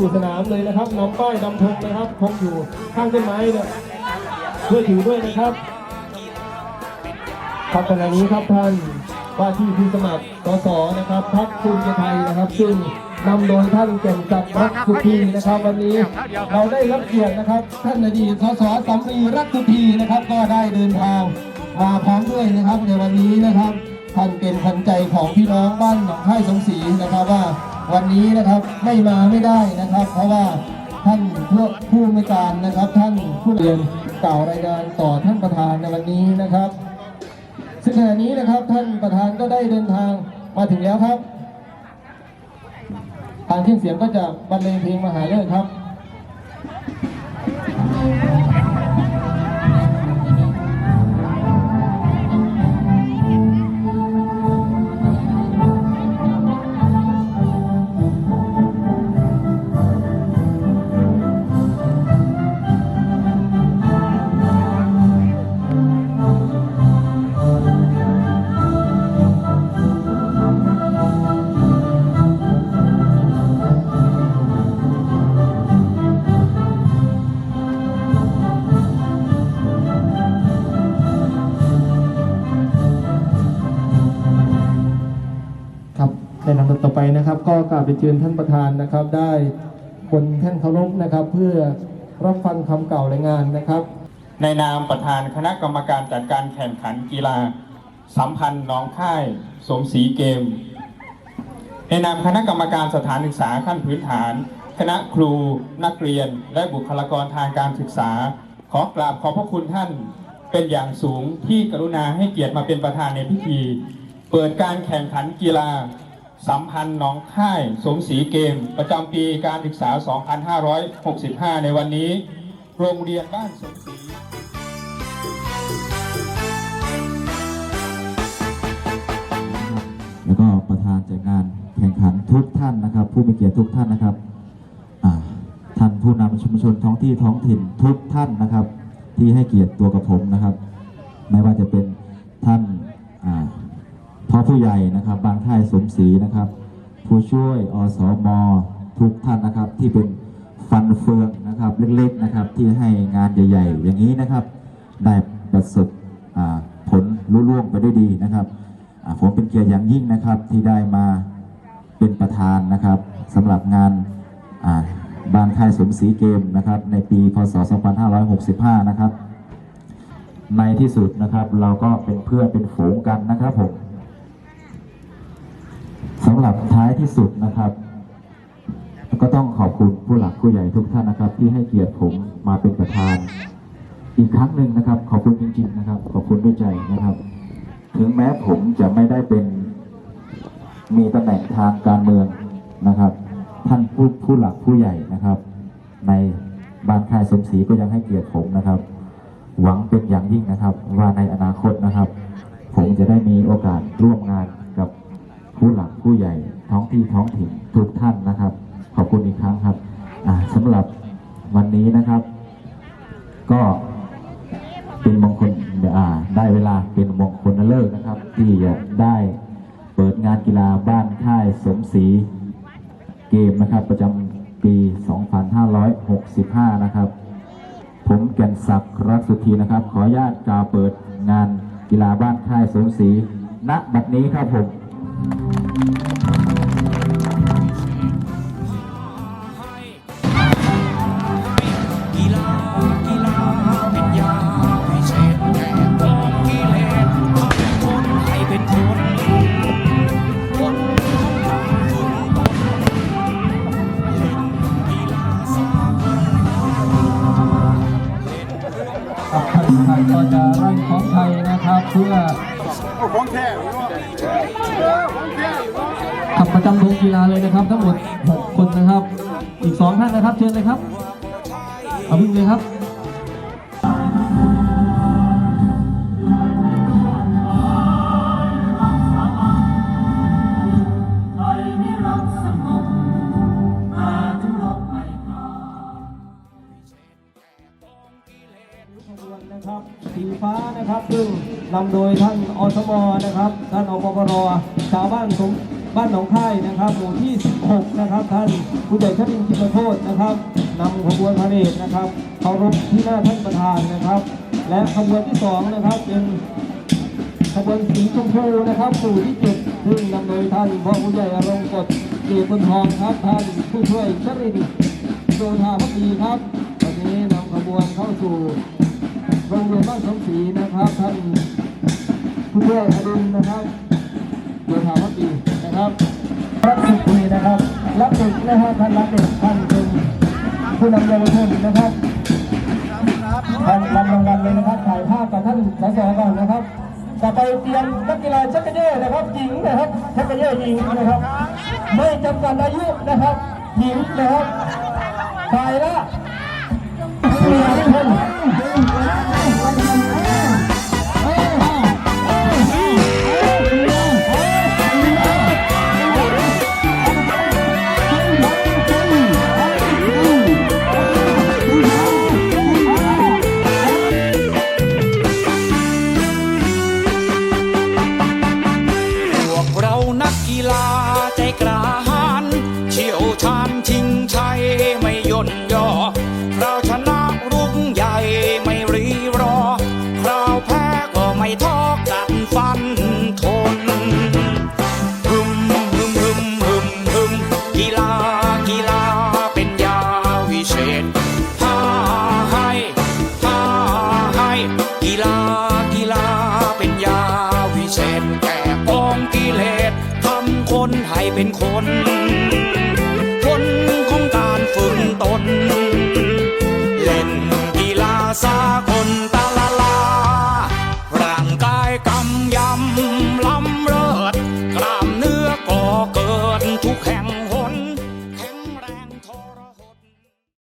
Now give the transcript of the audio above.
สู่สนามเลยนะครับนำป้ายนำธงนะครับคงอยู่ข้างต้นไม้เนี่ยช่วยถือด้วยนะครับครับขณะนี้ครับท่านว่าที่ผู้สมัครสสนะครับพรรคภูมิใจไทยนะครับ ซึ่งนำโดยท่านเก่งศักดิ์รักสุธีนะครับ วันนี้เราได้รับเกียรตินะครับ ท่านอดีตสสสัมรีรักสุธีนะครับ ก็ได้เดินทางมาพร้อมด้วยนะครับในวันนี้นะครับท่านเป็นพันใจของพี่น้องบ้านหนองค่ายสงศรีนะครับว่า วันนี้นะครับไม่มาไม่ได้นะครับ เพราะว่าท่านผู้ผู้ในการนะครับ ท่านผู้เรียนกล่าวรายงานต่อท่านประธานในวันนี้นะครับ ซึ่งขณะนี้นะครับท่านประธานก็ได้เดินทางมาถึงแล้วครับ ทางเครื่องเสียงก็จะบรรเลงเพลงมหาเลิกษ์ครับครับ ก็กราบไปเชิญท่านประธานนะครับ ได้บนแท่นเคารพนะครับ เพื่อรับฟังคำกล่าวรายงานนะครับ ในนามประธานคณะกรรมการจัดการแข่งขันกีฬา สัมพันธ์น้องค่ายสมศรีเกม ในนามคณะกรรมการสถานศึกษาขั้นพื้นฐาน คณะครูนักเรียนและบุคลากรทางการศึกษา ขอกราบขอบพระคุณท่านเป็นอย่างสูงที่กรุณาให้เกียรติมาเป็นประธานในพิธี เปิดการแข่งขันกีฬา สัมพันธ์หนองค่ายสมศรีเกม ประจำปีการศึกษา 2565 ในวันนี้ โรงเรียนบ้านสมศรีแล้วก็ประธานจัดงานแข่งขันทุกท่านนะครับ ผู้มีเกียรติทุกท่านนะครับท่านผู้นำชุมชนท้องที่ท้องถิ่นทุกท่านนะครับ ที่ให้เกียรติตัวกับผมนะครับ ไม่ว่าจะเป็นท่าน พ่อผู้ใหญ่นะครับ บางท่ายสมศรีนะครับ ผู้ช่วยอสมทุกท่านนะครับ ที่เป็นฟันเฟืองนะครับเล็กๆนะครับ ที่ให้งานใหญ่ๆ อย่างนี้นะครับ ได้ประสบผลลุล่วงไปด้วยดีนะครับผมเป็นเกียรติอย่างยิ่งนะครับที่ได้มาเป็นประธานนะครับสำหรับงานบางค่ายสมศรีเกมนะครับ ในปีพศ 2565 นะครับ ในที่สุดนะครับ เราก็เป็นเพื่อนเป็นฝูงกันนะครับผม หรับท้ายที่สุดนะครับ ก็ต้องขอบคุณผู้หลักผู้ใหญ่ทุกท่านนะครับ ที่ให้เกียรติผมมาเป็นประธาน อีกครั้งหนึ่งนะครับ ขอบคุณจริง ๆ นะครับ ขอบคุณด้วยใจนะครับ ถึงแม้ผมจะไม่ได้เป็นมีตำแหน่งทางการเมืองนะครับ ท่านผู้ผู้หลักผู้ใหญ่นะครับ ในบ้านค่ายสมศรีก็ยังให้เกียรติผมนะครับ หวังเป็นอย่างยิ่งนะครับ ว่าในอนาคตนะครับ ผมจะได้มีโอกาสร่วมงาน ผู้หลักผู้ใหญ่ท้องที่ท้องถิ่นทุกท่านนะครับ ขอบคุณอีกครั้งครับสำหรับวันนี้นะครับ ก็เป็นมงคลได้เวลาเป็นมงคลเลิกนะครับ ที่จะได้เปิดงานกีฬาบ้านค่ายสมศรีเกมนะครับ ประจำปี 2565 นะครับ ผมแก่นศักดิ์รักสุธีนะครับ ขออนุญาตกล่าวเปิดงานกีฬาบ้านค่ายสมศรีณบัดนี้ครับผม กีฬากีฬาเป็นยาพิเศษแก่กองกิเลสทำคนให้เป็นคนคนต้องฝึกตนกีฬาสากลครับท่านประธานก็จะร่างของไทยนะครับเพื่อขั ขับประจำวงกีฬาเลยนะครับ ทั้งหมด 6 คนนะครับ อีก 2 ท่านนะครับ เชิญเลยครับ เอาวิ่งเลยครับ นำโดยท่านอสมนะครับ ท่านอปปรชาวบ้านสมบ้านหนองค่ายนะครับหมู่ที่ 16 นะครับ ท่านผู้ใหญ่ชรินทร์จิตโทษนะครับนำขบวนพาเหรดนะครับเคารพที่หน้าท่านประธานนะครับ และขบวนที่สองนะครับ เป็นขบวนสีชมพูนะครับสู่ที่เจ็ดซึ่งนำโดยท่านพ่อผู้ใหญ่อารมณ์กฎเกียรติบุญทองครับท่านผู้ช่วยชรินโยธาพักดีครับวันนี้นำขบวนเข้าสู่โรงเรียนบ้านสมศรีนะครับท่าน ผู้ช่วยอดุลนะครับโยธาพักดีนะครับรับสุขดีนะครับ รับเด็กนะครับท่านรับเด็กท่านเป็นผู้นำเยาวชนนะครับท่านรับรางวัลเลยนะครับถ่ายภาพกับท่านสสก่อนนะครับต่อไปเตรียมนักกีฬาชักกระเยอนะครับหญิงนะครับชักกระเยอหญิงนะครับ ไม่จำกัดอายุนะครับหญิงนะครับฝ่ายละเสียทุกคน เป็นคน คนของการฝึกตน เล่นกีฬาสาก